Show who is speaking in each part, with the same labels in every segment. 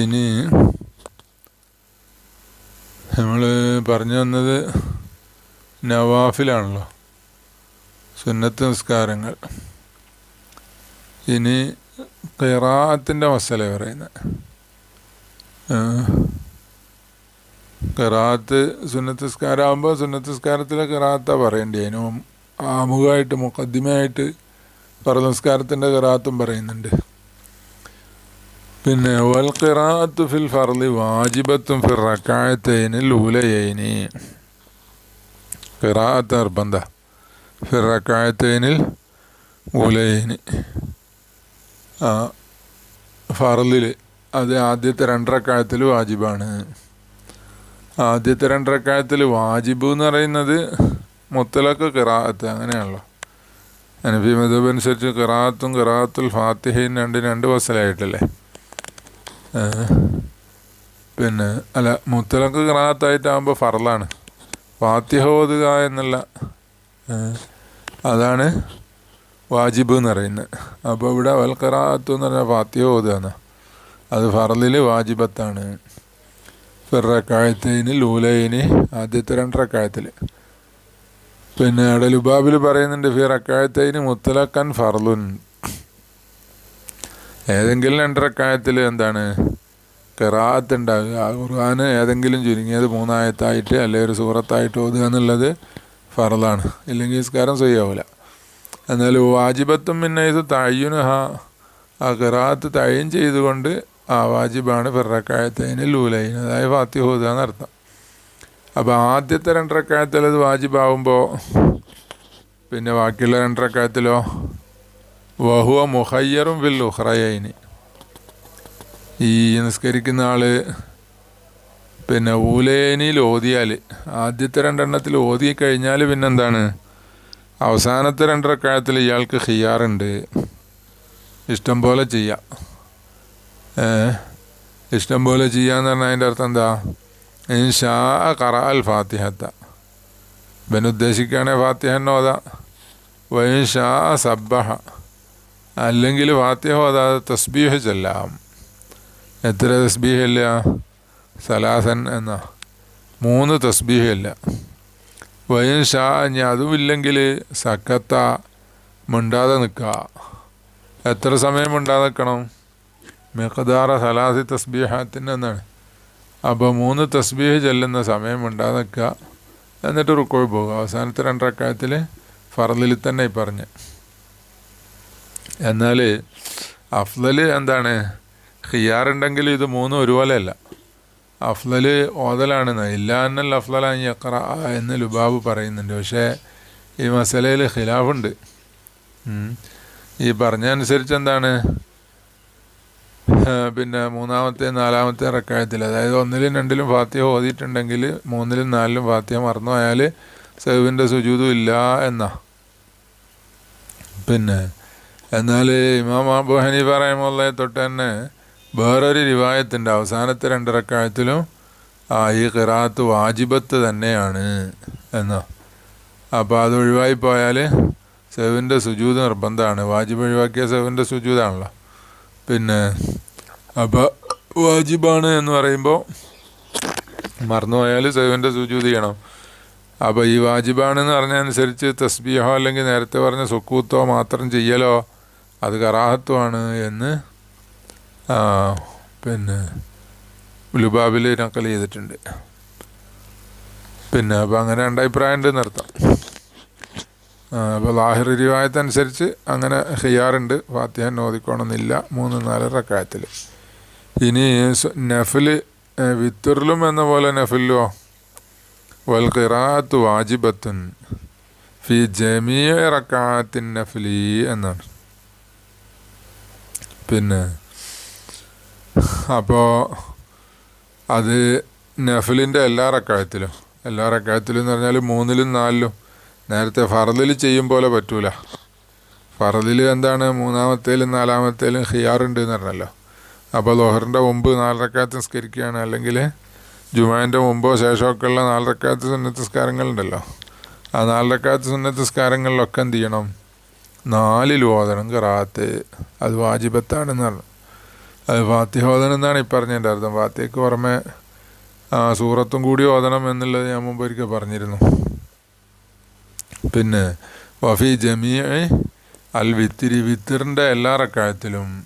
Speaker 1: ഇനി നമ്മൾ പറഞ്ഞു വന്നത് നവാഫിലാണല്ലോ. സുന്നത്ത് നിസ്കാരങ്ങൾ. ഇനി ഖിറാത്തിന്റെ മസല പറയുന്നത് ഖിറാത്ത് സുന്നത്ത് നിസ്കാരമാകുമ്പോൾ സുന്നത്ത് നിസ്കാരത്തിലെ കിറാത്ത പറയേണ്ടി. അതിന് ആമുഖമായിട്ട് മുഖദ്ദിമയായിട്ട് പറ നിസ്കാരത്തിന്റെ ഖിറാത്തും പറയുന്നുണ്ട്. പിന്നെ വൽ ഖിറാത്തു ഫിൽ ഫർലി വാജിബത്തും ഫിർ റക്കായത്തൈന് ലൂലയൈനി. ഖിറാത്ത് നിർബന്ധ. ഫിർ റക്കായത്തൈനിൽ ഊലയൈനി ആ ഫർലിൽ അത് ആദ്യത്തെ രണ്ടരക്കായത്തിൽ വാജിബാണ്. ആദ്യത്തെ രണ്ടരക്കായത്തിൽ വാജിബ് എന്ന് പറയുന്നത് മുത്തലക്ക് കിറാത്ത് അങ്ങനെയാണല്ലോ. അനഫി മതബ് അനുസരിച്ച് കിറാത്തുൽ ഫാത്തിഹയും രണ്ട് രണ്ട് വസലായിട്ടല്ലേ? പിന്നെ അല്ല മുത്തലക്ക് ഖിറാത്തായിട്ടാകുമ്പോൾ ഫറലാണ്. ഫാത്തിഹ ഓതുക എന്നുള്ള അതാണ് വാജിബ് എന്ന് പറയുന്നത്. അപ്പോൾ ഇവിടെ വൽ എന്ന് പറഞ്ഞാൽ ഫാത്തിഹ ഓതുക അത് ഫറലിൽ വാജിബത്താണ്. ഫിറക്കായത്തിന് ലൂലയിന് ആദ്യത്തെ രണ്ടരക്കായത്തിൽ പിന്നെ അവിടെ ലുബാബിൽ പറയുന്നുണ്ട് ഫിറക്കായത്തൈന് മുത്തലക്കൻ ഫർലുൻ ഏതെങ്കിലും രണ്ടരക്കായത്തിൽ എന്താണ്? കെറാത്ത് ഉണ്ടാകുക ഖുർആന് ഏതെങ്കിലും ചുരുങ്ങിയത് മൂന്നായത്തായിട്ട് അല്ലെങ്കിൽ ഒരു സൂറത്തായിട്ട് ഓതുക എന്നുള്ളത് ഫറലാണ് ഇല്ലെങ്കിൽ നിസ്കാരം ചെയ്യാവില്ല എന്നാൽ വാജിബത്തും പിന്നെ ഇത് തയ്യുന ഹാ ആ കെറാത്ത് തയ്യം ചെയ്തുകൊണ്ട് ആ വാജിബാണ് ഫിറക്കായത്തൈന് ലൂലൈന്. അതായത് ഫാത്തി ഓതുക എന്നർത്ഥം. അപ്പോൾ ആദ്യത്തെ രണ്ടരക്കായത്തിൽ അത് വാജിബാവുമ്പോൾ പിന്നെ ബാക്കിയുള്ള രണ്ടരക്കായത്തിലോ വഹുവ മുഹയ്യറും വില്ലു ഉഹ്റയൈന്. ഈ നിസ്കരിക്കുന്ന ആൾ പിന്നെ ഊലേനിയിൽ ഓതിയാൽ ആദ്യത്തെ രണ്ടെണ്ണത്തിൽ ഓതി കഴിഞ്ഞാൽ പിന്നെന്താണ്? അവസാനത്തെ രണ്ടരക്കാലത്തിൽ ഇയാൾക്ക് ഹിയാറുണ്ട്. ഇഷ്ടം പോലെ ചെയ്യാം. ഇഷ്ടം പോലെ ചെയ്യാന്ന് പറഞ്ഞാൽ അതിന്റെ അർത്ഥം എന്താ? ഇൻഷാ കറ അൽ ഫാത്തിഹത്ത. ഫാത്തിഹൻ ഓതാ വൈൻഷാ സബ്ബഹ. അല്ലെങ്കിൽ ഫാത്തിഹ ഓതാതെ തസ്ബീഹ് ചെല്ലാം. എത്ര തസ്ബീഹ് ഇല്ല സലാസൻ എന്ന. മൂന്ന് തസ്ബീഹ് ഇല്ല വൈൻഷാ ഇനി അതുമില്ലെങ്കിൽ സക്കത്ത മിണ്ടാതെ നിൽക്കുക എത്ര സമയം മിണ്ടാതെ നിൽക്കണം മെഹദാറ സലാസി തസ്ബീഹാത്തിന് എന്നാണ്. അപ്പോൾ മൂന്ന് തസ്ബീഹ് ചെല്ലുന്ന സമയം മിണ്ടാതെ നിൽക്കുക എന്നിട്ട് റുക്കോഴ് പോകുക അവസാനത്തെ രണ്ടരക്കാലത്തിൽ ഫറലിൽ തന്നെ ഈ പറഞ്ഞ്. എന്നാൽ അഫ്ലൽ എന്താണ്? ഹിയാറുണ്ടെങ്കിൽ ഇത് മൂന്നും ഒരുപോലെയല്ല അഫ്ലൽ ഓതലാണ്. ഇല്ലാന്നൽ അഫ്ലലാൻ യക്ര എന്ന് ലുബാബ് പറയുന്നുണ്ട്. പക്ഷേ ഈ മസലയിൽ ഖിലാഫുണ്ട്. ഈ പറഞ്ഞ അനുസരിച്ച് എന്താണ് പിന്നെ മൂന്നാമത്തെ നാലാമത്തെ റക്കായത്തിൽ അതായത് ഒന്നിലും രണ്ടിലും ഫാത്തിഹ ഓതിയിട്ടുണ്ടെങ്കിൽ മൂന്നിലും നാലിലും ഫാത്തിഹ മറന്നു പോയാൽ സഹുവിന്റെ സുജൂതും ഇല്ല എന്നാ. പിന്നെ എന്നാൽ ഇമാം അബു ഹനീഫ റഹമുള്ളയെ തൊട്ട് തന്നെ വേറൊരു രൂപായത്തിന്റെ അവസാനത്തെ രണ്ടരക്കാലത്തിലും ആ ഈ ഖിറാത്ത് വാജിബത്ത് തന്നെയാണ് എന്നോ. അപ്പോൾ അത് ഒഴിവായി പോയാൽ സെവിന്റെ സുജൂത് നിർബന്ധമാണ്. വാജിബ് ഒഴിവാക്കിയ സെവിന്റെ സുജൂതാണല്ലോ. പിന്നെ അപ്പോൾ വാജിബാണ് എന്ന് പറയുമ്പോൾ മറന്നുപോയാൽ സെവിന്റെ സുജൂത് ചെയ്യണം. അപ്പോൾ ഈ വാജിബാണെന്ന് പറഞ്ഞതനുസരിച്ച് തസ്ബീഹോ അല്ലെങ്കിൽ നേരത്തെ പറഞ്ഞ സുക്കൂത്തോ മാത്രം ചെയ്യലോ? അത് കറാഹത്വമാണ് എന്ന് പിന്നെ ലുബാബിൽ നക്കൽ ചെയ്തിട്ടുണ്ട്. പിന്നെ അപ്പോൾ അങ്ങനെ രണ്ട് അഭിപ്രായം ഉണ്ട് നിർത്താം അപ്പോൾ ലാഹിർ റിവായത്തനുസരിച്ച് അങ്ങനെ ഹിയാറുണ്ട്. ഫാത്തിഹൻ ഓതിക്കോണമെന്നില്ല മൂന്ന് നാല് റക്കായത്തിൽ ഇനി നഫിൽ വിത്തറിലും എന്ന പോലെ നഫിലോ വൽ ഖിറാത്ത് വാജിബത്തുൻ ഫി ജമീ റക്കാത്തിൻ നഫിലി എന്നാണ്. പിന്നെ അപ്പോൾ അത് നഫലിന്റെ എല്ലാ റക്കായത്തിലും എല്ലാ റക്കായത്തിലും എന്ന് പറഞ്ഞാൽ മൂന്നിലും നാലിലും. നേരത്തെ ഫറലിൽ ചെയ്യും പോലെ പറ്റൂല. ഫറലിൽ എന്താണ് മൂന്നാമത്തേലും നാലാമത്തേലും ഹിയാറുണ്ട് എന്ന് പറഞ്ഞല്ലോ. അപ്പോൾ ലോഹറിന്റെ മുമ്പ് നാലരക്കാലത്ത് നിസ്കരിക്കുകയാണ്. അല്ലെങ്കിൽ ജുമാന്റെ മുമ്പോ ശേഷമൊക്കെ ഉള്ള നാലരക്കാലത്ത് സുന്നത്ത് ആ നാലരക്കാലത്ത് സുന്നത്ത് എന്ത് ചെയ്യണം? നാലിൽ ഓതണം കറാത്ത് അത് വാജിബത്താണെന്ന് പറഞ്ഞു. അത് ഫാത്തിഹ ഓതണം എന്നാണ് ഈ പറഞ്ഞതിന്റെ അർത്ഥം. ഫാത്തിഹയ്ക്ക് പുറമെ സൂറത്തും കൂടി ഓതണം എന്നുള്ളത് ഞാൻ മുമ്പ് ഒരിക്കൽ പറഞ്ഞിരുന്നു. പിന്നെ വഫി ജമീ അൽ വിത്തിരി വിത്തിറിന്റെ എല്ലാ റക്കായത്തിലും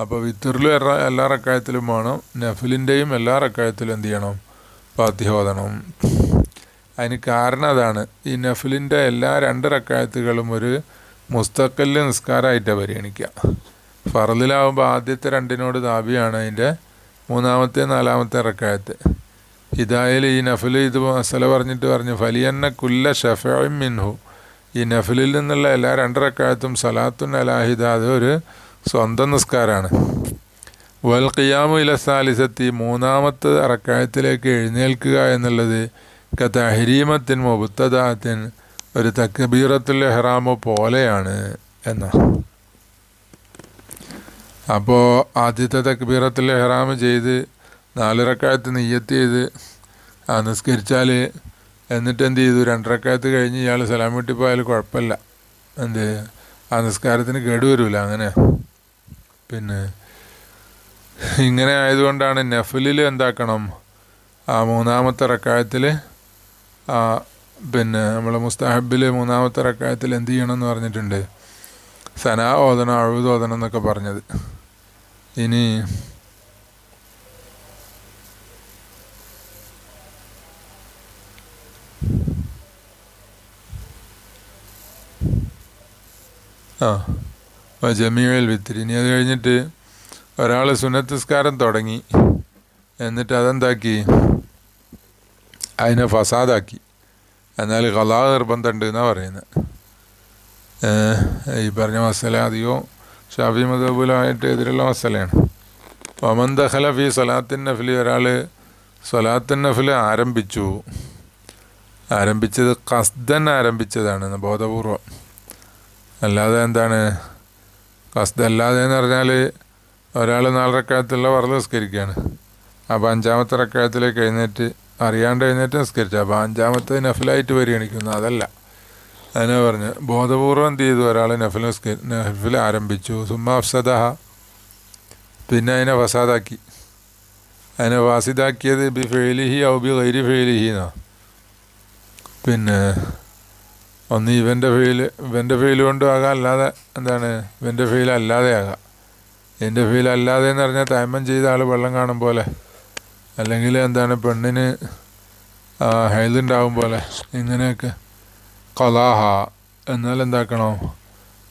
Speaker 1: അപ്പോൾ വിത്തിറിലും എല്ലാ റക്കായത്തിലും വേണം നഫിലിന്റെയും എല്ലാ റക്കായത്തിലും എന്ത് ചെയ്യണം? ഓതണം. അതിന് കാരണം അതാണ്. ഈ നഫിലിന്റെ എല്ലാ രണ്ട് റക്കായത്തുകളും ഒരു മുസ്തക്കൽ നിസ്കാരമായിട്ടാണ് പരിഗണിക്കുക. ഫറലിലാവുമ്പോൾ ആദ്യത്തെ രണ്ടിനോട് താപിയാണ് അതിന്റെ മൂന്നാമത്തെ നാലാമത്തെ റക്കായത്ത്. ഹിദായയിൽ ഈ നഫിൽ ഇത് മസല പറഞ്ഞിട്ട് പറഞ്ഞു ഫലിയന്ന കുല്ല ഷഫയും മിൻഹു. ഈ നഫിലിൽ നിന്നുള്ള എല്ലാ രണ്ട് റക്കായത്തും സലാത്തുൻ അലാഹിദ അത് ഒരു സ്വന്തം നിസ്കാരമാണ് വൽ ഖിയാമു ഇല സാലിസത്തി മൂന്നാമത്തെ അറക്കായത്തിലേക്ക് എഴുന്നേൽക്കുക എന്നുള്ളത് കതഹരീമത്തിൻ മുബത്തദാത്തിൻ ഒരു തക്ബീറത്തുൽ എഹ്റാമോ പോലെയാണ് എന്ന. അപ്പോൾ ആദ്യത്തെ തക്ബീറത്തുൽ എഹ്റാം ചെയ്ത് നാലിറക്കായത്ത് നെയ്യത്ത് ചെയ്ത് ആ നിസ്കരിച്ചാൽ എന്നിട്ട് എന്ത് ചെയ്തു? രണ്ടരക്കായത്ത് കഴിഞ്ഞ് ഇയാൾ സലാം വീട്ടി പോയാൽ കുഴപ്പമില്ല. എന്ത് ആ നിസ്കാരത്തിന് കേടുവരില്ല അങ്ങനെ. പിന്നെ ഇങ്ങനെ ആയതുകൊണ്ടാണ് നഫലിൽ എന്താക്കണം? ആ മൂന്നാമത്തെ റക്കായത്തിൽ പിന്നെ നമ്മൾ മുസ്താഹബിൽ മൂന്നാമത്തെ റക്കായത്തിൽ എന്ത് ചെയ്യണം എന്ന് പറഞ്ഞിട്ടുണ്ട്? സനാ ഓതണം അഴുത് എന്നൊക്കെ പറഞ്ഞത്. ഇനി ആ ജമീൽ വിത്തിരി. ഇനി അത് കഴിഞ്ഞിട്ട് ഒരാൾ സുനത്തിസ്കാരം തുടങ്ങി. എന്നിട്ട് അതെന്താക്കി? അതിനെ ഫസാദാക്കി. എന്നാൽ കലാ നിർബന്ധമുണ്ട് എന്നാണ് പറയുന്നത് ഈ പറഞ്ഞ മസല അധികവും ഷാഫി മദബുലായിട്ട് എതിരുള്ള മസലയാണ്. ഒമൻ ദഖല ഫി സലാത്തിൻ നഫിൽ ഒരാൾ സലാത്തിൻ നഫിൽ ആരംഭിച്ചു. ആരംഭിച്ചത് കസ്ദൻ ആരംഭിച്ചതാണ് ബോധപൂർവം. അല്ലാതെ എന്താണ്? കസ്ദ അല്ലാതെ എന്ന് പറഞ്ഞാൽ ഒരാൾ നാലരക്കാലത്തുള്ള വറൽ നിസ്കരിക്കുകയാണ് അപ്പോൾ അഞ്ചാമത്തെ റക്കായത്തിലേക്ക് എഴുന്നേറ്റ് അറിയാണ്ട് എഴുന്നേറ്റ് നിസ്കരിച്ചു. അപ്പോൾ അഞ്ചാമത്തെ നഫിലായിട്ട് പരിഗണിക്കുന്നു. അതല്ല. അതിനെ പറഞ്ഞ് ബോധപൂർവം എന്ത് ചെയ്തു? ഒരാൾ നഫിൽ നിസ്കരി നഫിൽ ആരംഭിച്ചു. സുമ്മ അഫ്സദഹ. പിന്നെ അതിനെ ഫസാദാക്കി. അതിനെ വാസിദാക്കിയത് ബി ഫെയിലിഹി ഔ ബി ഗൈരി ഫെയിലിഹി എന്നാ. പിന്നെ ഒന്ന് ഇവന്റെ ഫെയിൽ ഇവന്റെ ഫെയിൽ കൊണ്ടും ആകാം അല്ലാതെ എന്താണ്? ഇവന്റെ ഫെയിൽ അല്ലാതെ ആകാം എന്റെ ഫെയിൽ അല്ലാതെ എന്ന് പറഞ്ഞാൽ തൈമം ചെയ്ത ആൾ വെള്ളം കാണും പോലെ. അല്ലെങ്കിൽ എന്താണ് പെണ്ണിന് ഹൈലുണ്ടാവും പോലെ. ഇങ്ങനെയൊക്കെ. കലാഹ എന്നാൽ എന്താക്കണം?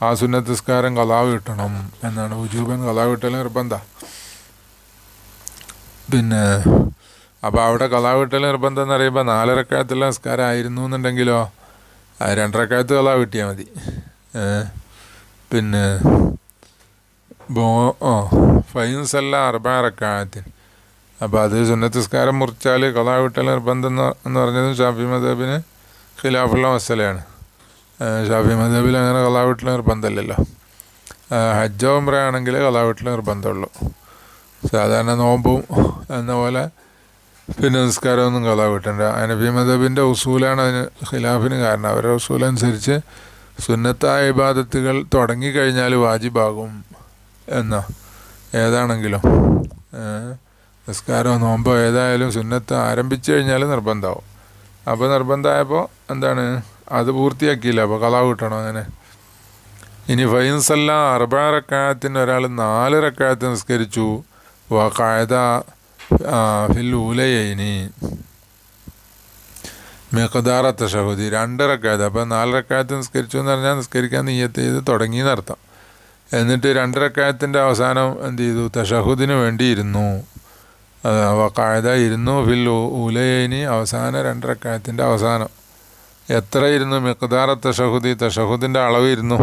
Speaker 1: ആ സുന്നത്തിസ്കാരം കലാവ് കിട്ടണം എന്നാണ്. ഉജൂബൻ കലാവ് കിട്ടൽ നിർബന്ധ. പിന്നെ അപ്പോൾ അവിടെ കലാവ് കിട്ടൽ നിർബന്ധം എന്ന് പറയുമ്പോൾ നാലരക്കാലത്തുള്ള നിസ്കാരം ആയിരുന്നു എന്നുണ്ടെങ്കിലോ രണ്ടരക്കാലത്ത് കലാവ് കിട്ടിയാൽ മതി. പിന്നെ ബോ ഓ ഫൈൻസ് അല്ല അർബാറക്കാലത്തിന് അപ്പോൾ അത് സുന്നത്തിസ്കാരം മുറിച്ചാൽ കഥാവിട്ടൽ നിർബന്ധം എന്ന് പറഞ്ഞത് ഷാഫി മദബിന് ഖിലാഫുള്ള മസലയാണ്. ഷാഫി മദബിൽ അങ്ങനെ കഥാവിട്ടൽ നിർബന്ധമില്ലല്ലോ. ഹജ്ജോ ഉംറയാണെങ്കിൽ കഥാവിട്ടൽ നിർബന്ധമുള്ളൂ. സാധാരണ നോമ്പും എന്ന പോലെ പിന്നെ നിസ്കാരമൊന്നും കലാവിട്ടണ്ട. അനബി മദബിന്റെ ഉസൂലാണ് അതിന് ഖിലാഫിന് കാരണം. അവരുടെ ഉസൂലനുസരിച്ച് സുന്നത്തായ ഇബാദത്തുകൾ തുടങ്ങിക്കഴിഞ്ഞാൽ വാജിബാകും എന്നാ ഏതാണെങ്കിലും. നിസ്കാരമോ നോമ്പോ ഏതായാലും സുന്നത്ത് ആരംഭിച്ചു കഴിഞ്ഞാൽ നിർബന്ധമാവും. അപ്പോൾ നിർബന്ധമായപ്പോൾ എന്താണ്? അത് പൂർത്തിയാക്കിയില്ല. അപ്പോൾ കളാവ് കിട്ടണം അങ്ങനെ. ഇനി ഫൈൻസല്ല അറുപ റക്കായത്തിന് ഒരാൾ നാല് റക്കായത്ത് നിസ്കരിച്ചു. വക്കായത ഫിൽ ഊലയൈനി മെഖദാറ തഷഹുദി രണ്ട് റക്കായത്ത്. അപ്പോൾ നാല് റക്കായത്ത് നിസ്കരിച്ചു എന്ന് പറഞ്ഞാൽ നിസ്കരിക്കാൻ നീയത്ത് ചെയ്ത് തുടങ്ങി നടത്താം എന്നിട്ട് രണ്ട് റക്കായത്തിന്റെ അവസാനം എന്ത് ചെയ്തു? തഷഹുദിന് വേണ്ടി ഇരുന്നു കായത ഇരുന്നു. ഫിൽ ഉലയനി അവസാന രണ്ടരക്കായത്തിന്റെ അവസാനം. എത്ര ഇരുന്നു മിക്കതാറ തഷഹുദി തഷഹുദിന്റെ അളവ് ഇരുന്നു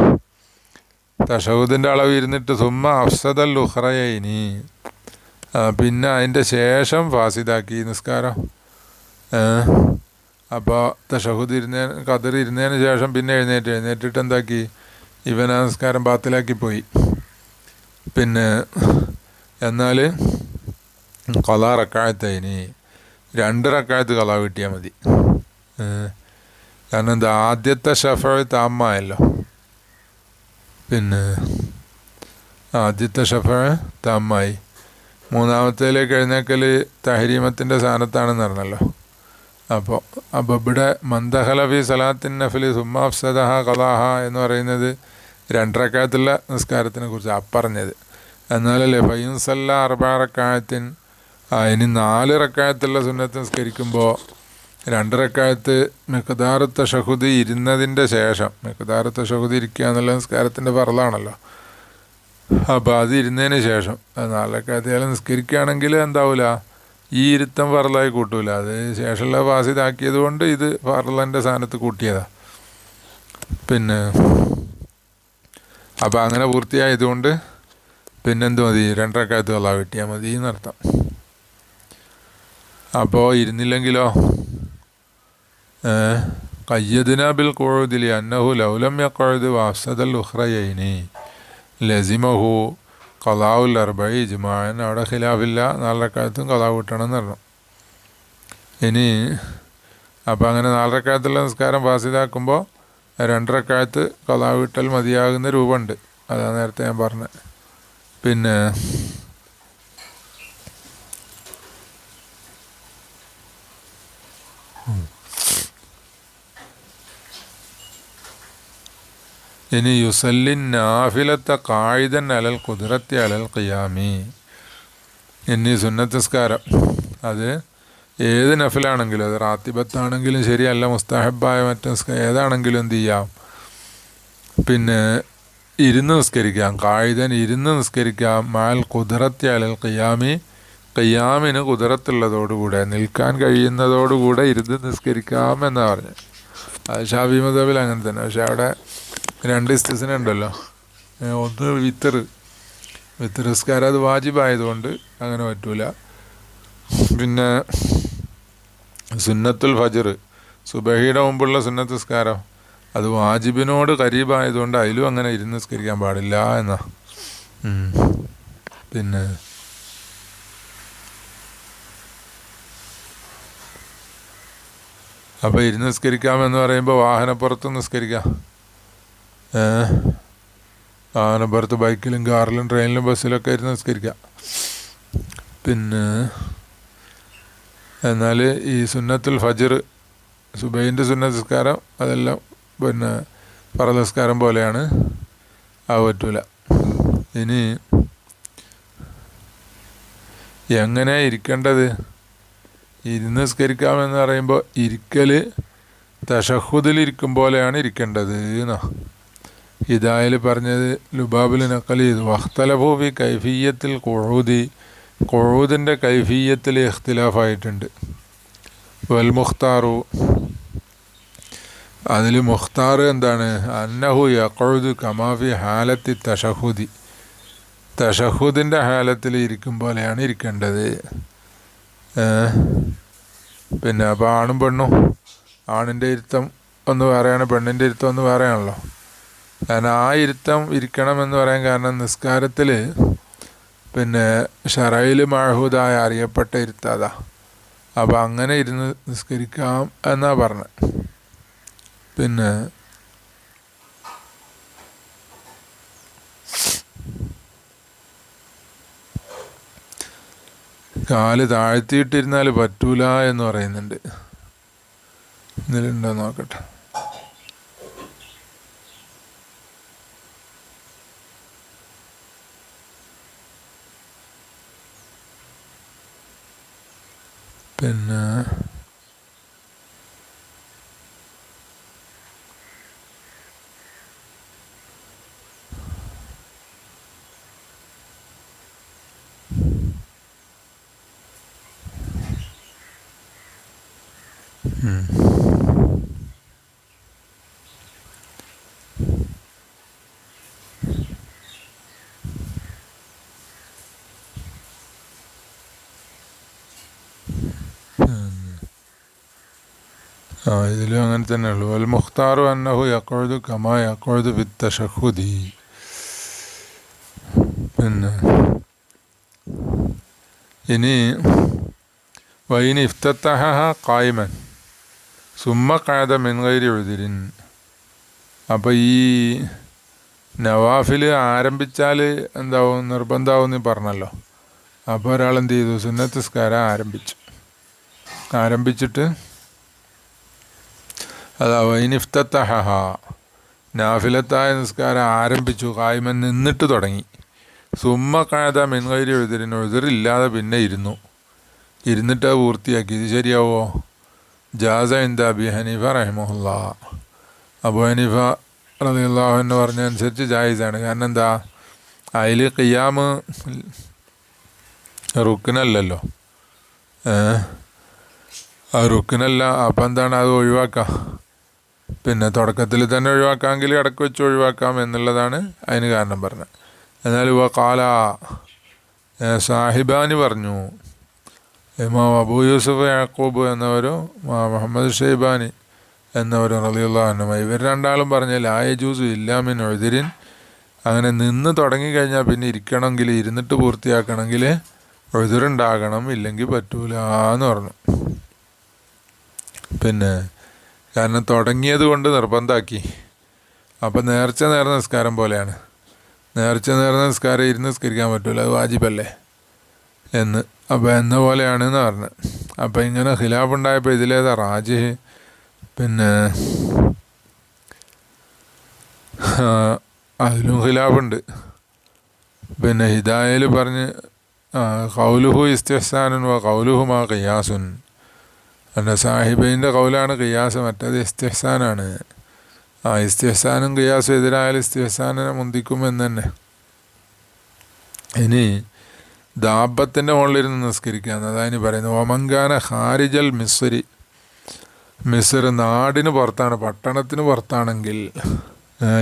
Speaker 1: തഷഹുദിന്റെ അളവ് ഇരുന്നിട്ട് സുമ്മ അഫ്സദൽ ഉഹ്റയനി പിന്നെ അതിന്റെ ശേഷം ഫാസിദാക്കി നിസ്കാരം. അപ്പോൾ തഷഹുദ് ഇരുന്നേ കതിർ ഇരുന്നതിന് ശേഷം പിന്നെ എഴുന്നേറ്റ്. എഴുന്നേറ്റിട്ട് എന്താക്കി? ഇവൻ ആ നിസ്കാരം ബാത്തിലാക്കി പോയി. പിന്നെ എന്നാൽ കലാ റക്കായത്തതിന് രണ്ട് റക്കായത്ത് കല കിട്ടിയാൽ മതി. കാരണം എന്താ ആദ്യത്തെ ഷഫ അമ്മയല്ലോ പിന്നെ ആദ്യത്തെ ഷഫ തമ്മായി. മൂന്നാമത്തേലേക്ക് എഴുന്നേക്കൽ തഹരീമത്തിന്റെ സ്ഥാനത്താണെന്ന് പറഞ്ഞല്ലോ. അപ്പോൾ അപ്പോൾ ഇവിടെ മന്ദഹലഫി സലാത്തിൻ നഫലി സുമ്മാഫ്സദഹ കലാഹ എന്ന് പറയുന്നത് രണ്ടരക്കാലത്തുള്ള നിസ്കാരത്തിനെ കുറിച്ച് അപ്പറഞ്ഞത് എന്നാലല്ലേ ഫൈൻസല്ല അർബാറക്കായത്തിൻ ഇനി നാല് റക്കായത്തുള്ള സുന്നത്ത് നിസ്കരിക്കുമ്പോൾ രണ്ട് റക്കായത്ത് മിക്കതാറ് ഷഹുദി ഇരുന്നതിന്റെ ശേഷം മിക്കതാറ് ഷഹുദി ഇരിക്കുക എന്നുള്ള നിസ്കാരത്തിന്റെ പറലാണല്ലോ അപ്പോൾ അത് ഇരുന്നതിന് ശേഷം നാലരക്കാലത്ത് നിസ്കരിക്കുകയാണെങ്കിൽ എന്താവില്ല ഈ ഇരുത്തം പറലായി കൂട്ടൂല. അത് ശേഷമുള്ള വാസിതാക്കിയത് കൊണ്ട് ഇത് പറലന്റെ സ്ഥാനത്ത് കൂട്ടിയതാ. പിന്നെ അപ്പം അങ്ങനെ പൂർത്തിയായതുകൊണ്ട് പിന്നെന്ത് മതി രണ്ടരക്കാലത്ത് വെള്ളം കിട്ടിയാൽ മതി എന്നർത്ഥം. അപ്പോൾ ഇരുന്നില്ലെങ്കിലോ? കയ്യദിന ബിൽ കോഴുതിൽ അന്നഹു ലൗലം യക്കൊഴുത് വാസതൽ ഉഹ്റയൈനി ലസിമഹു കലാവുൽ അർബൈ ഇജ്മാൻ അവിടെ ഖിലാഫില്ല നാലരക്കാലത്തും കലാവ് കിട്ടണം എന്ന് പറഞ്ഞു. ഇനി അപ്പോൾ അങ്ങനെ നാലരക്കാലത്തുള്ള നിസ്കാരം ഫാസിതാക്കുമ്പോൾ രണ്ടരക്കാലത്ത് കലാവ് കിട്ടൽ മതിയാകുന്ന രൂപമുണ്ട്. അതാണ് നേരത്തെ ഞാൻ പറഞ്ഞത്. പിന്നെ ഇനി യുസല്ലിൻ നാഫിലത്തെ കായിതൻ അലൽ കുതിരത്തി അലൽ ഖിയാമി. ഇനി സുന്നത്തസ്കാരം. അത് ഏത് നഫിലാണെങ്കിലും അത് റാത്തിബത്താണെങ്കിലും ശരിയല്ല മുസ്താഹബായ മറ്റു ഏതാണെങ്കിലും എന്ത് ചെയ്യാം? പിന്നെ ഇരുന്ന് നിസ്കരിക്കാം കായിതൻ ഇരുന്ന് നിസ്കരിക്കാം മാൽ കുതിരത്തി അലൽ ഖിയാമി. ഖിയാമിന് കുതിരത്തുള്ളതോടുകൂടെ നിൽക്കാൻ കഴിയുന്നതോടുകൂടെ ഇരുന്ന് നിസ്കരിക്കാം എന്നാണ് പറഞ്ഞത്. അത് ഷാബി മദബിൽ അങ്ങനെ തന്നെ പക്ഷേ അവിടെ രണ്ട് ഇസ്തിസിന ഉണ്ടല്ലോ. ഒന്ന് വിത്തർ വിത്തർ നിസ്കാരം അത് വാജിബായതുകൊണ്ട് അങ്ങനെ പറ്റൂല. പിന്നെ സുന്നത്തുൽ ഫജർ സുബഹിയുടെ മുമ്പുള്ള സുന്നത്ത് നിസ്കാരം അത് വാജിബിനോട് കരീബായതുകൊണ്ട് അതിലും അങ്ങനെ ഇരുന്ന് നിസ്കരിക്കാൻ പാടില്ല എന്നാ. പിന്നെ അപ്പോൾ ഇരുന്ന് നിസ്കരിക്കാമെന്ന് പറയുമ്പോൾ വാഹനപ്പുറത്ത് നിസ്കരിക്കാം. വാഹനപ്പുറത്ത് ബൈക്കിലും കാറിലും ട്രെയിനിലും ബസ്സിലൊക്കെ ഇരുന്ന് നിസ്കരിക്കാം. പിന്നെ എന്നാൽ ഈ സുന്നത്തുൽ ഫജർ സുബൈന്റെ സുന്നസ്കാരം അതെല്ലാം പിന്നെ പറനസ്കാരം പോലെയാണ്. ആ പറ്റൂല. ഇനി എങ്ങനെ ഇരിക്കേണ്ടത്? ഇരുന്ന് സ്കരിക്കാമെന്ന് പറയുമ്പോൾ ഇരിക്കൽ തഷഹുദിലിരിക്കും പോലെയാണ് ഇരിക്കേണ്ടത് എന്നാ. ഹിദായിൽ പറഞ്ഞത് ലുബാബുൽ നക്കൽ ചെയ്തു. വഖ്തലഭൂബി കൈഫീയത്തിൽ കൊഴൂതി കൊഴൂതിന്റെ കൈഫീയത്തിൽ ഇഖ്തിലാഫായിട്ടുണ്ട്. വൽ മുഖ്താറു. അതിൽ മുഖ്താർ എന്താണ്? അന്നഹു യക്കൊഴുതു കമാഫി ഹാലത്തി തഷഹുദി. തഷഹുദിന്റെ ഹാലത്തിൽ ഇരിക്കും പോലെയാണ് ഇരിക്കേണ്ടത്. പിന്നെ അപ്പോൾ ആണും പെണ്ണും ആണിന്റെ ഇരുത്തം ഒന്ന് വേറെയാണ് പെണ്ണിന്റെ ഇരുത്തം ഒന്ന് വേറെയാണല്ലോ. കാരണം ആ ഇരുത്തം ഇരിക്കണം എന്ന് പറയാൻ കാരണം നിസ്കാരത്തിൽ പിന്നെ ഷറയിൽ മഴഹൂദായ അറിയപ്പെട്ട ഇരുത്താതാ. അപ്പോൾ അങ്ങനെ ഇരുന്ന് നിസ്കരിക്കാം എന്നാണ് പറഞ്ഞത് പിന്നെ കാൽ താഴ്ത്തിയിട്ടിരുന്നാൽ പറ്റൂല എന്ന് പറയുന്നുണ്ട്. ഇതിലുണ്ടോ നോക്കട്ടെ. പിന്നെ ആ ഇതിലും അങ്ങനെ തന്നെ ഉള്ളൂ അൽ മുഖ്താറു അന്നഹു യക്കൊഴുതു കമാ യക്കൊഴുതു വിത്ത ഷഹുദി പിന്നെ ഇനി വൈന ഇഫ്തഹ കായ്മൻ സുമ്മ കായത മെൻകൈരി എഴുതിരിൻ അപ്പോൾ ഈ നവാഫിൽ ആരംഭിച്ചാൽ എന്താവും നിർബന്ധമാവും പറഞ്ഞല്ലോ. അപ്പോൾ ഒരാൾ എന്ത് ചെയ്തു സുന്നത്തിസ്കാരം ആരംഭിച്ചു. ആരംഭിച്ചിട്ട് അതാ വൈനിഫ്തഹ നാഫിലത്തായ നിസ്കാരം ആരംഭിച്ചു കായ്മൻ നിന്നിട്ട് തുടങ്ങി. സുമ്മ കായത മിൻകൈരി എഴുതിരിന് എഴുതിരില്ലാതെ പിന്നെ ഇരുന്നു. ഇരുന്നിട്ട് പൂർത്തിയാക്കി. ഇത് ശരിയാവോ? ജാസ ഇന്ത ഹനീഫ റഹിമുല്ല അബു ഹനീഫ റളിയല്ലാഹു എന്ന് പറഞ്ഞതനുസരിച്ച് ജായിസാണ്. കാരണം എന്താ? അതിൽ ഖിയാമ് റുക്കിനല്ലല്ലോ ഏ? ആ റുക്കിനല്ല അപ്പം എന്താണ് അത് ഒഴിവാക്കാം? പിന്നെ തുടക്കത്തിൽ തന്നെ ഒഴിവാക്കാമെങ്കിൽ ഇടയ്ക്ക് വെച്ച് ഒഴിവാക്കാം എന്നുള്ളതാണ് അതിന് കാരണം പറഞ്ഞത്. എന്നാൽ ഇവ കാല സാഹിബാനി പറഞ്ഞു ഇമാം അബൂ യൂസഫ് യാക്കൂബ് എന്നവരും മാ മുഹമ്മദ് ഷെയ്ബാനി എന്നവരും റലിയുള്ള ഇവർ രണ്ടാളും പറഞ്ഞ ലായജൂസ് ഇല്ലാമിൻ ഒഴുതിരിൻ അങ്ങനെ നിന്ന് തുടങ്ങിക്കഴിഞ്ഞാൽ പിന്നെ ഇരിക്കണമെങ്കിൽ ഇരുന്നിട്ട് പൂർത്തിയാക്കണമെങ്കിൽ ഒഴുതിരുണ്ടാകണം ഇല്ലെങ്കിൽ പറ്റൂല എന്ന് പറഞ്ഞു. പിന്നെ കാരണം തുടങ്ങിയത് കൊണ്ട് നിർബന്ധമാക്കി അപ്പം നേർച്ച നേർന്ന നിസ്കാരം പോലെയാണ്. നേർച്ച നേർന്ന നിസ്കാരം ഇരുന്ന് നിസ്കരിക്കാൻ പറ്റില്ല അത് വാജിബല്ലേ? എന്ന്. അപ്പോൾ എന്ന പോലെയാണ് എന്ന് പറഞ്ഞു. അപ്പം ഇങ്ങനെ ഖിലാഫ് ഉണ്ടായപ്പോൾ ഇതിലേതാ റാജി പിന്നെ അതിലും ഖിലാഫുണ്ട് പിന്നെ ഹിദായയിൽ പറഞ്ഞ് കൗലുഹു ഇസ്തിഹ്സാനുൻ വ കൗലുഹുമാ ഖിയാസുൻ. എന്റെ സാഹിബിന്റെ കൗലാണ് ഖിയാസ് മറ്റേത് ഇസ്തിഹസാനാണ്. ആ ഇസ്തിഹസാനും ഖിയാസും എതിരായാലും ഇസ്തിഹസാനെ മുന്തിക്കുമെന്ന് തന്നെ ഇനി ദാബത്തിന്റെ മുകളിലിരുന്ന് നിസ്കരിക്കുക അതാണ് പറയുന്നത് ഒമങ്കാന ഹാരിജൽ മിസ്രി. മിസ്ർ നാടിന് പുറത്താണ് പട്ടണത്തിന് പുറത്താണെങ്കിൽ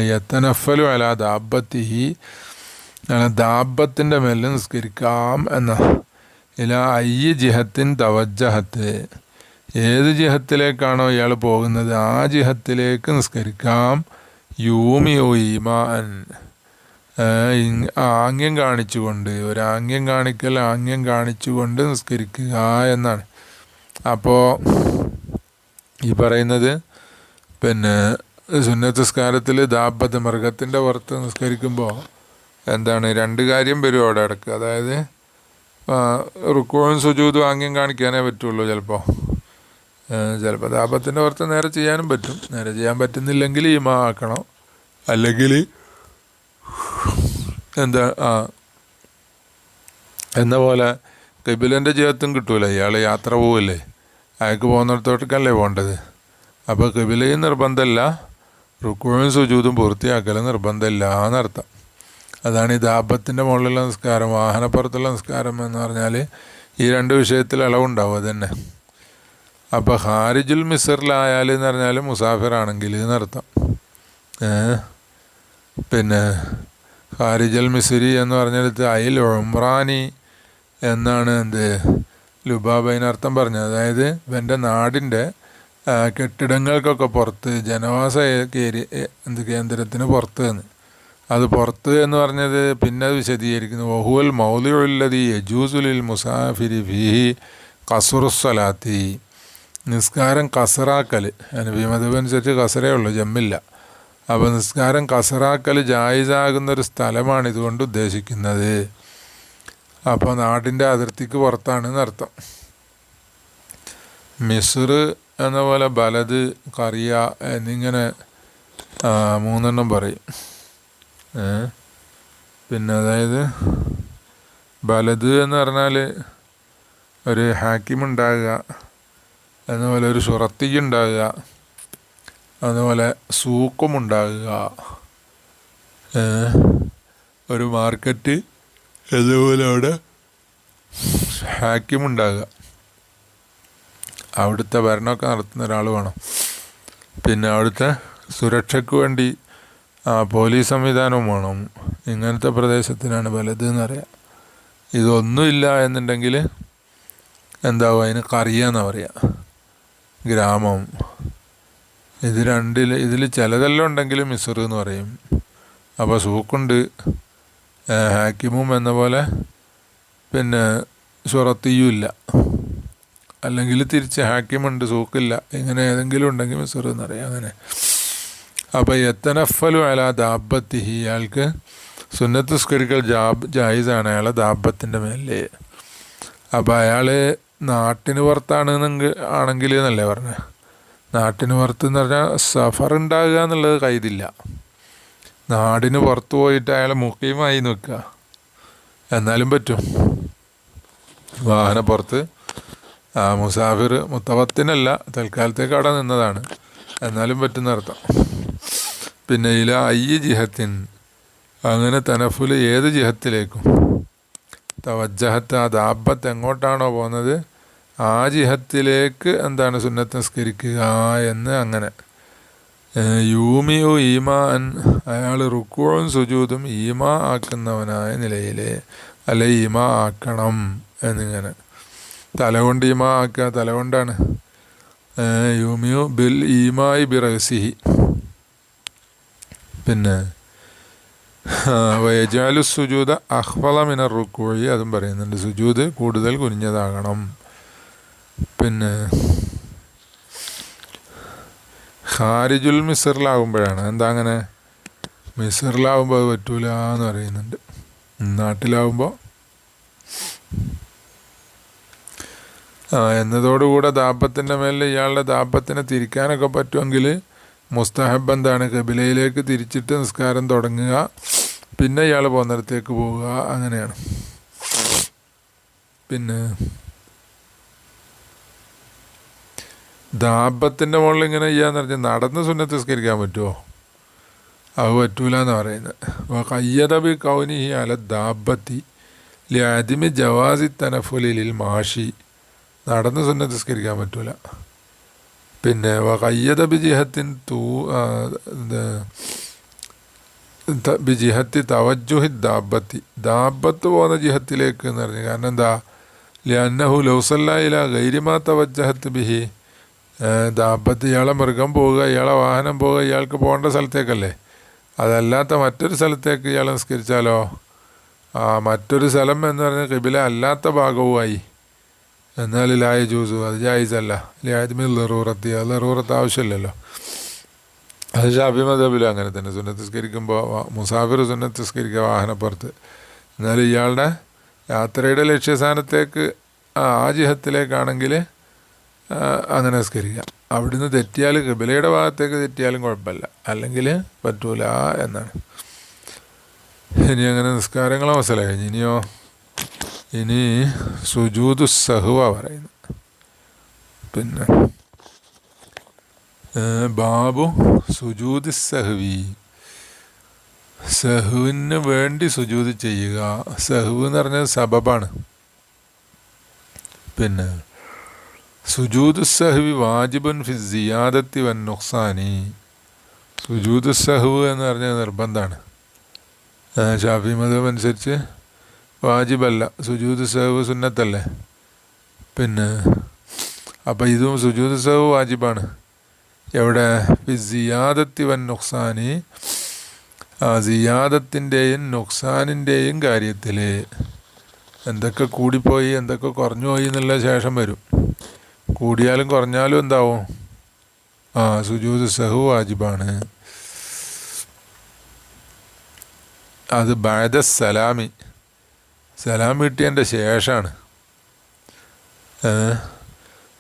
Speaker 1: യത്തനഫലു അല അല്ല ദാബത്തിന്റെ മേലിൽ നിസ്കരിക്കാം എന്ന. ഇല അയ്യ ജിഹത്തിൻ തവജ്ജഹത്ത്. ഏത് ജിഹത്തിലേക്കാണോ ഇയാൾ പോകുന്നത് ആ ജിഹത്തിലേക്ക് നിസ്കരിക്കാം. യൂമിയോ ഈമാൻ. ആംഗ്യം കാണിച്ചുകൊണ്ട് ഒരു ആംഗ്യം കാണിക്കൽ ആംഗ്യം കാണിച്ചുകൊണ്ട് നിസ്കരിക്കുക എന്നാണ്. അപ്പോൾ ഈ പറയുന്നത് പിന്നെ സുന്നസ്കാരത്തിൽ നിസ്കാരത്തിൽ ദാബത്ത് മൃഗത്തിന്റെ പുറത്ത് നിസ്കരിക്കുമ്പോൾ എന്താണ് രണ്ട് കാര്യം വരും അവിടെ ഇടയ്ക്ക്. അതായത് റുക്കോഴും സുജൂതും ആംഗ്യം കാണിക്കാനേ പറ്റുള്ളൂ ചിലപ്പോൾ ചിലപ്പോൾ താപത്തിന്റെ പുറത്ത് നേരെ ചെയ്യാനും പറ്റും. നേരെ ചെയ്യാൻ പറ്റുന്നില്ലെങ്കിൽ ഈ മാ ആക്കണം? അല്ലെങ്കിൽ എന്താ ആ എന്ന പോലെ കബിലന്റെ ജീവിതത്തും കിട്ടൂല. ഇയാൾ യാത്ര പോവില്ലേ? അയാൾക്ക് പോകുന്നിടത്തോട്ടേക്കല്ലേ പോകേണ്ടത്? അപ്പോൾ കബിലയും നിർബന്ധമല്ല റുക്കുവും സുജൂതും പൂർത്തിയാക്കലും നിർബന്ധമില്ല എന്നർത്ഥം അതാണ് ഈ ദാപത്തിന്റെ മുകളിലുള്ള നിസ്കാരം വാഹനപ്പുറത്തുള്ള നിസ്കാരം എന്ന് പറഞ്ഞാൽ ഈ രണ്ട് വിഷയത്തിൽ ഇളവുണ്ടാവും അതന്നെ അപ്പോൾ ഹാരിജുൽ മിസറിലായാൽ എന്ന് പറഞ്ഞാൽ മുസാഫിറാണെങ്കിൽ എന്നർത്ഥം പിന്നെ ഖാരിജൽ മിസിരി എന്ന് പറഞ്ഞെടുത്ത് അയിൽ ഒമ്രാനി എന്നാണ് എന്ത് ലുബാബൈനർത്ഥം പറഞ്ഞത്. അതായത് ഇവന്റെ നാടിന്റെ കെട്ടിടങ്ങൾക്കൊക്കെ പുറത്ത് ജനവാസ എന്ത് കേന്ദ്രത്തിന് പുറത്ത് എന്ന്. അത് പുറത്ത് എന്ന് പറഞ്ഞത് പിന്നെ അത് വിശദീകരിക്കുന്നു. വഹുവൽ മൗലിയുള്ളതി യജൂസുലിൽ മുസാഫിരി ഫിഹി കസുറുസ്വലാത്തി നിസ്കാരം കസറാക്കൽ അനുസരിച്ച് കസറേ ഉള്ളൂ ജമ്മില്ല. അപ്പോൾ നിസ്കാരം കസറാക്കൽ ജായിസാകുന്നൊരു സ്ഥലമാണ് ഇതുകൊണ്ട് ഉദ്ദേശിക്കുന്നത്. അപ്പോൾ നാടിന്റെ അതിർത്തിക്ക് പുറത്താണ് എന്നർത്ഥം മിസ്ർ എന്ന പോലെ ബലത് കറിയ എന്നിങ്ങനെ മൂന്നെണ്ണം പറയും. പിന്നെ അതായത് ബലത് എന്ന് പറഞ്ഞാൽ ഒരു ഹാക്കിം ഉണ്ടാകുക അതുപോലെ ഒരു ഷുറത്തി ഉണ്ടാകുക അതുപോലെ സൂക്കമുണ്ടാകുക ഒരു മാർക്കറ്റ് അതുപോലെ അവിടെ ഹാക്കിമുണ്ടാകുക അവിടുത്തെ ഭരണമൊക്കെ നടത്തുന്ന ഒരാൾ വേണം. പിന്നെ അവിടുത്തെ സുരക്ഷയ്ക്ക് വേണ്ടി പോലീസ് സംവിധാനവും വേണം. ഇങ്ങനത്തെ പ്രദേശത്തിനാണ് വലുത് എന്നറിയാം ഇതൊന്നുമില്ല എന്നുണ്ടെങ്കിൽ എന്താവും? അതിന് കറിയാന്നാണ് പറയാം. ഗ്രാമം. ഇത് രണ്ടിൽ ഇതിൽ ചിലതെല്ലാം ഉണ്ടെങ്കിലും മിസർ എന്ന് പറയും. അപ്പോൾ സൂക്കുണ്ട് ഹാക്കിമും എന്ന പോലെ പിന്നെ സുറത്തിയും ഇല്ല. അല്ലെങ്കിൽ തിരിച്ച് ഹാക്കിമുണ്ട് സൂക്കില്ല ഇങ്ങനെ ഏതെങ്കിലും ഉണ്ടെങ്കിൽ മിസർ എന്നറിയാം അങ്ങനെ. അപ്പോൾ എത്തനഫലു അല ദാബത്തി ഇയാൾക്ക് സുന്നത്ത് സ്കരിക്കൽ ജാബ് ജായിസാണ് അയാളെ ദാബത്തിന്റെ മേലെ അപ്പോൾ അയാൾ നാട്ടിന് പുറത്താണ് ആണെങ്കിൽ എന്നല്ലേ പറഞ്ഞത് നാട്ടിന് പുറത്ത് എന്ന് പറഞ്ഞാൽ സഫർ ഉണ്ടാകുക എന്നുള്ളത് കൈതില്ല നാടിന് പുറത്ത് പോയിട്ട് അയാളെ മുഖ്യമായി നിൽക്കുക എന്നാലും പറ്റും. വാഹനപ്പുറത്ത് ആ മുസാഫിർ മുത്തവത്തിനല്ല തൽക്കാലത്തേക്ക് അവിടെ നിന്നതാണ്. എന്നാലും പറ്റുന്ന അർത്ഥം. പിന്നെ ഇല അയ്യ ജിഹത്തിൻ. അങ്ങനെ തനഫുൽ ഏത് ജിഹത്തിലേക്കും. തവജ്ജഹത്ത് ആ ദാബത്ത് എങ്ങോട്ടാണോ പോകുന്നത്? ആ ജിഹത്തിലേക്ക് എന്താണ് സുന്നത്ത് നിസ്കരിക്കുക എന്ന് അങ്ങനെ. യൂമിയു ഈമാൻ അയാൾ റുക്കുവും സുജൂതും ഈമാ ആക്കുന്നവനായ നിലയിൽ അല്ലെ ഈമാ ആക്കണം എന്നിങ്ങനെ. തലകൊണ്ട് ഈമാ ആക്കുക തലകൊണ്ടാണ്. യൂമിയു ബിൽ ഈമായി ബിറസിഹി പിന്നെ വയജാലു സുജൂത അഹ്ഫല മിനർ റുക്കുഴി അതും പറയുന്നുണ്ട്. സുജൂത് കൂടുതൽ കുനിഞ്ഞതാകണം. പിന്നെ ഖാരിജുൽ മിസറിലാകുമ്പോഴാണ് എന്താ അങ്ങനെ? മിസറിലാവുമ്പോൾ അത് പറ്റൂല എന്ന് പറയുന്നുണ്ട് നാട്ടിലാവുമ്പോൾ എന്നതോടുകൂടെ ദാപത്തിന്റെ മേലിൽ ഇയാളുടെ ദാപത്തിനെ തിരിക്കാനൊക്കെ പറ്റുമെങ്കിൽ മുസ്തഹബ് എന്താണ് കബിലയിലേക്ക് തിരിച്ചിട്ട് നിസ്കാരം തുടങ്ങുക. പിന്നെ ഇയാൾ പോകുന്നിടത്തേക്ക് പോവുക. അങ്ങനെയാണ്. പിന്നെ ദാബത്തിന്റെ മുകളിൽ ഇങ്ങനെ ചെയ്യാന്ന് പറഞ്ഞാൽ നടന്ന് സുന്നത്ത് നിസ്കരിക്കാൻ പറ്റുമോ അത് പറ്റൂല എന്ന് പറയുന്നത് കയ്യതബി കൗനി അല ദാബത്തി ലാദിമി ജവാസി തനഫുലിൽ മാഷി. നടന്ന് സുന്നത്ത് നിസ്കരിക്കാൻ പറ്റൂല. പിന്നെ വകയ്യത ബിജിഹത്തിൻ തൂ ബിജിഹത്തി തവജുഹി ദാബത്തി. ദാബത്ത് പോകുന്ന ജിഹത്തിലേക്ക് എന്ന് പറഞ്ഞു. കാരണം എന്താ? ലിയന്നഹു ലൗസല്ലായില ഗൈരിമാ തവജഹത്ത് ബിഹി. ദാബത്ത് ഇയാളെ മൃഗം പോവുക ഇയാളെ വാഹനം പോവുക ഇയാൾക്ക് പോകേണ്ട സ്ഥലത്തേക്കല്ലേ? അതല്ലാത്ത മറ്റൊരു സ്ഥലത്തേക്ക് ഇയാൾ നിസ്കരിച്ചാലോ? ആ മറ്റൊരു സ്ഥലം എന്ന് പറഞ്ഞാൽ കിബില അല്ലാത്ത ഭാഗവുമായി. എന്നാൽ ലായ ജൂസു അത് ജായിസല്ല. ലായദ്മിൽ ലറൂറത്തി അത് ലറൂറത്ത് ആവശ്യമില്ലല്ലോ. അത് ഷാഫി അങ്ങനെ തന്നെ. സുന്നത്തിസ്കരിക്കുമ്പോൾ മുസാഫിർ സുന്നത്തിസ്കരിക്കുക വാഹനപ്പുറത്ത്. എന്നാൽ ഇയാളുടെ യാത്രയുടെ ലക്ഷ്യസ്ഥാനത്തേക്ക് ആ ജിഹത്തിലേക്കാണെങ്കിൽ അങ്ങനെ നിസ്കരിക്കാം അവിടുന്ന് തെറ്റിയാൽ കിബിലയുടെ ഭാഗത്തേക്ക് തെറ്റിയാലും കുഴപ്പമില്ല. അല്ലെങ്കിൽ പറ്റൂല എന്നാണ്. ഇനി അങ്ങനെ നിസ്കാരങ്ങളോ മനസ്സിലായി ഇനിയോ ഇനി സുജൂദു സഹുവ പറയുന്നു. പിന്നെ ബാബു സുജൂദ് സഹുവി. സഹുവിന് വേണ്ടി സുജൂദ് ചെയ്യുക. സഹു എന്ന് പറഞ്ഞത് സബബാണ്. പിന്നെ സുജൂദ് സഹുവി വാജിബുൻ ഫി സിയാദത്തി വൻ നുഖ്സാനി. സുജൂദ് സഹു എന്ന് പറഞ്ഞ നിർബന്ധമാണ് ഷാഫി മതം അനുസരിച്ച് വാജിബല്ല. സുജൂദ് സേവ് സുന്നത്തല്ലേ? പിന്നെ അപ്പം ഇതും സുജൂദ് സേവ് വാജിബാണ്. എവിടെ? സിയാദത്തി വൻ നുക്സാനി ആ സിയാദത്തിന്റെയും നുഖ്സാനിന്റെയും കാര്യത്തിൽ എന്തൊക്കെ കൂടിപ്പോയി എന്തൊക്കെ കുറഞ്ഞു പോയി എന്നുള്ള ശേഷം വരും. കൂടിയാലും കുറഞ്ഞാലും എന്താവും? ആ സുജൂദ് സഹു വാജിബാണ്. അത് ബാദ സലാമി. സലാം വീട്ടിയതിന്റെ ശേഷമാണ്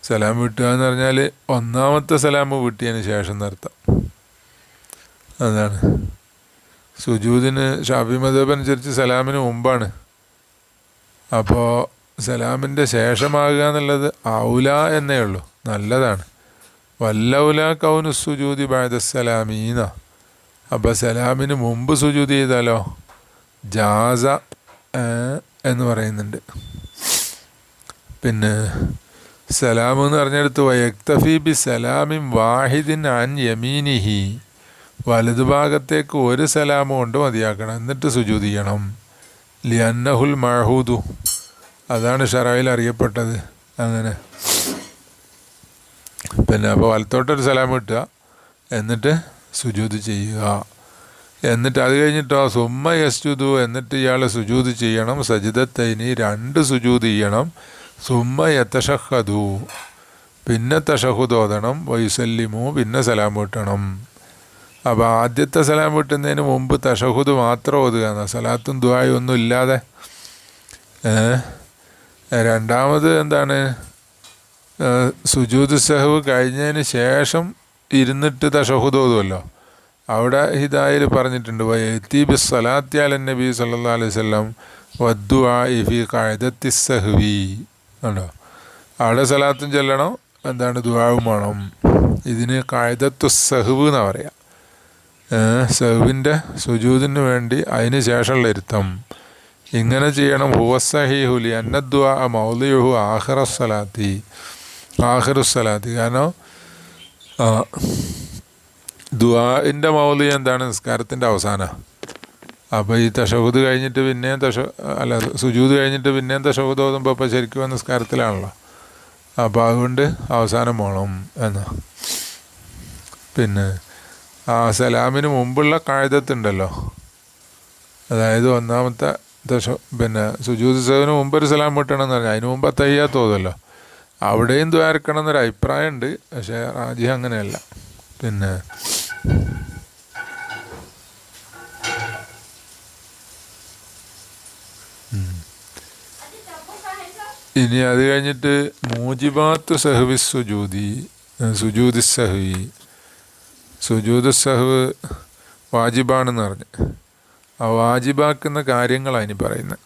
Speaker 1: സലാം വീട്ടുക എന്ന് പറഞ്ഞാൽ ഒന്നാമത്തെ സലാം വീട്ടിയതിന് ശേഷം നിർത്താം അതാണ്. സുജൂദിന് ഷാഫി മദബ് അനുസരിച്ച് സലാമിന് മുമ്പാണ്. അപ്പോൾ സലാമിന്റെ ശേഷമാകുക എന്നുള്ളത് ഔല എന്നേ ഉള്ളൂ. നല്ലതാണ്. വല്ലൗല കൗനു സുജൂതി സലാമീന. അപ്പോൾ സലാമിന് മുമ്പ് സുജൂതി ചെയ്താലോ? ജാസ എന്ന് പറയുന്നുണ്ട്. പിന്നെ സലാം എന്ന് പറഞ്ഞെടുത്ത്. വയക്തഫി ബി സലാമിൻ വാഹിദിൻ അൻ യമീനിഹി. വലതുഭാഗത്തേക്ക് ഒരു സലാം കൊണ്ട് മതിയാക്കണം. എന്നിട്ട് സുജൂത് ചെയ്യണം. ലിയന്നഹുൽ മഹൂദു. അതാണ് ഷറായിൽ അറിയപ്പെട്ടത്. അങ്ങനെ. പിന്നെ അപ്പോൾ വലത്തോട്ടൊരു സലാം കിട്ടുക എന്നിട്ട് സുജൂത് ചെയ്യുക. എന്നിട്ട് അത് കഴിഞ്ഞിട്ടോ സുമ്മ യസ്ജുദു എന്നിട്ട് ഇയാൾ സുജൂത് ചെയ്യണം സജിദത്തൈനി രണ്ട് സുജൂത് ചെയ്യണം. സുമ്മ യത്തഷഹദു പിന്നെ തഷഹുദ് ഓതണം വൈസല്ലിമു പിന്നെ സലാം വീട്ടണം. അപ്പോൾ ആദ്യത്തെ സലാം വീട്ടുന്നതിന് മുമ്പ് തഷഹുദ് മാത്രം ഓതുക എന്നാൽ സലാത്തും ദുബായും ഒന്നും ഇല്ലാതെ? രണ്ടാമത് എന്താണ്? സുജൂദ് സഹവ് കഴിഞ്ഞതിന് ശേഷം ഇരുന്നിട്ട് തഷഹുദ് ഓതുമല്ലോ അവിടെ ഹിദായിൽ പറഞ്ഞിട്ടുണ്ട് വയത്തീബി അലൻ നബി സല്ലാ അലൈഹി വദ്ദു വദ്ദുആ ഫി കഴുതത്തി സഹ്വി. കണ്ടോ? അവിടെ സലാത്തും ചെല്ലണം എന്താണ് ദുആവും വേണം. ഇതിന് കായതത്വ സഹുവ് എന്നാ പറയാ. സഹുവിന്റെ സുജൂതിന് വേണ്ടി അതിന് ശേഷമുള്ള ഇരുത്തം. ഇങ്ങനെ ചെയ്യണം. ഹുവസഹിഹുലി അന്നദ്വാ മൗലിയുഹു ആഹ്റസ്സലാത്തി ആഹ്റുസ്സലാത്തി കാരണം ആ, മൗലിക മൗലി എന്താണ്? നിസ്കാരത്തിന്റെ അവസാനം. അപ്പോൾ ഈ തഷഹുദ് കഴിഞ്ഞിട്ട് പിന്നെയും തഷ അല്ല സുജൂത് കഴിഞ്ഞിട്ട് പിന്നെയും തഷഹുദ് ഓതുമ്പോൾ അപ്പോൾ ശരിക്കും നിസ്കാരത്തിലാണല്ലോ. അപ്പോൾ അതുകൊണ്ട് അവസാനം പോകണം എന്ന്. പിന്നെ ആ സലാമിന് മുമ്പുള്ള കാഴ്ചത്തുണ്ടല്ലോ അതായത് ഒന്നാമത്തെ ദശ പിന്നെ സുജൂത് സേവന് മുമ്പ് ഒരു സലാം വിട്ടണമെന്ന് പറഞ്ഞാൽ അതിന് മുമ്പ് തയ്യാ തോന്നല്ലോ അവിടെയും ദ്വാരക്കണം എന്നൊരു അഭിപ്രായമുണ്ട് പക്ഷേ റാജി അങ്ങനെയല്ല. പിന്നെ. ഇനി അത് കഴിഞ്ഞിട്ട് മൂജിബാത്ത് സഹവി സുജൂതി സുജൂതി സഹവി. സുജൂത് സഹവ് വാജിബാണെന്ന് പറഞ്ഞ്. ആ വാജിബാക്കുന്ന കാര്യങ്ങളാണ് ഇനി പറയുന്നത്